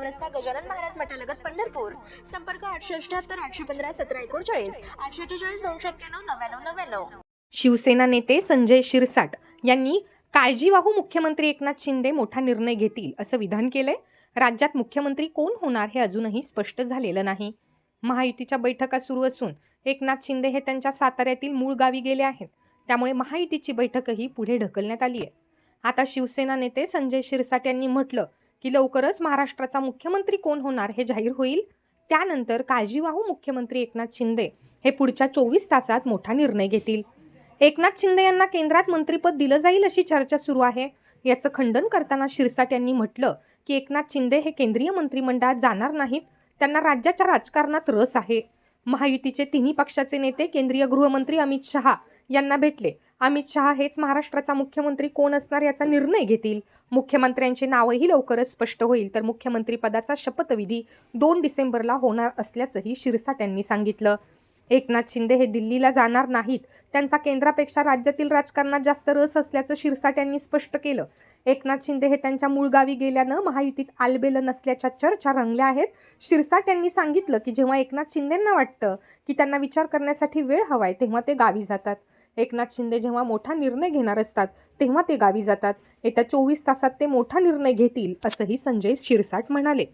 रस्ता गजानन महाराज मठालगत पंढरपूर. संपर्क आठशे अठ्याहत्तर आठशे पंधरा सतरा एकोणचाळीस. आठशे अठ्ठेचाळीस दोनशे अठ्ठ्याण्णव नव्याण्णव नव्याण्णव. शिवसेना नेते संजय शिरसाट यांनी काळजीवाहू मुख्यमंत्री एकनाथ शिंदे मोठा निर्णय घेतील असं विधान केलंय. राज्यात मुख्यमंत्री कोण होणार हे अजूनही स्पष्ट झालेलं नाही. महायुतीच्या बैठका सुरू असून एकनाथ शिंदे हे त्यांच्या साताऱ्यातील मूळ गावी गेले आहेत. त्यामुळे महायुतीची बैठकही पुढे ढकलण्यात आली आहे आता शिवसेना नेते संजय शिरसाट यांनी म्हटलं की लवकरच महाराष्ट्राचा मुख्यमंत्री कोण होणार हे जाहीर होईल. त्यानंतर काळजीवाहू मुख्यमंत्री एकनाथ शिंदे हे पुढच्या चोवीस तासात मोठा निर्णय घेतील. एकनाथ शिंदे यांना केंद्रात मंत्रिपद दिलं जाईल अशी चर्चा सुरू आहे. याचं खंडन करताना शिरसाट यांनी म्हटलं की एकनाथ शिंदे हे केंद्रीय मंत्रिमंडळात जाणार नाहीत. त्यांना राज्याच्या राजकारणात रस आहे. महायुतीचे तिन्ही पक्षाचे नेते केंद्रीय गृहमंत्री अमित शहा यांना भेटले. अमित शहा हेच महाराष्ट्राचा मुख्यमंत्री कोण असणार याचा निर्णय घेतील. मुख्यमंत्र्यांचे नावही लवकरच स्पष्ट होईल. तर मुख्यमंत्री पदाचा शपथविधी दोन डिसेंबरला होणार असल्याचंही शिरसाट यांनी सांगितलं. एकनाथ शिंदे हे दिल्लीला जाणार नाहीत. त्यांचा केंद्रापेक्षा राज्यातील राजकारणात जास्त रस असल्याचं शिरसाट यांनी स्पष्ट केलं. एकनाथ शिंदे हे त्यांच्या मूळ गावी गेल्यानं महायुतीत आलबेलं नसल्याच्या चर्चा रंगल्या आहेत. शिरसाट यांनी सांगितलं की जेव्हा एकनाथ शिंदेंना वाटतं की त्यांना विचार करण्यासाठी वेळ हवाय तेव्हा ते गावी जातात. एकनाथ शिंदे जेव्हा मोठा निर्णय घेणार असतात तेव्हा ते गावी जातात. येत्या चोवीस तासात ते मोठा निर्णय घेतील असंही संजय शिरसाट म्हणाले.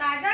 ताजा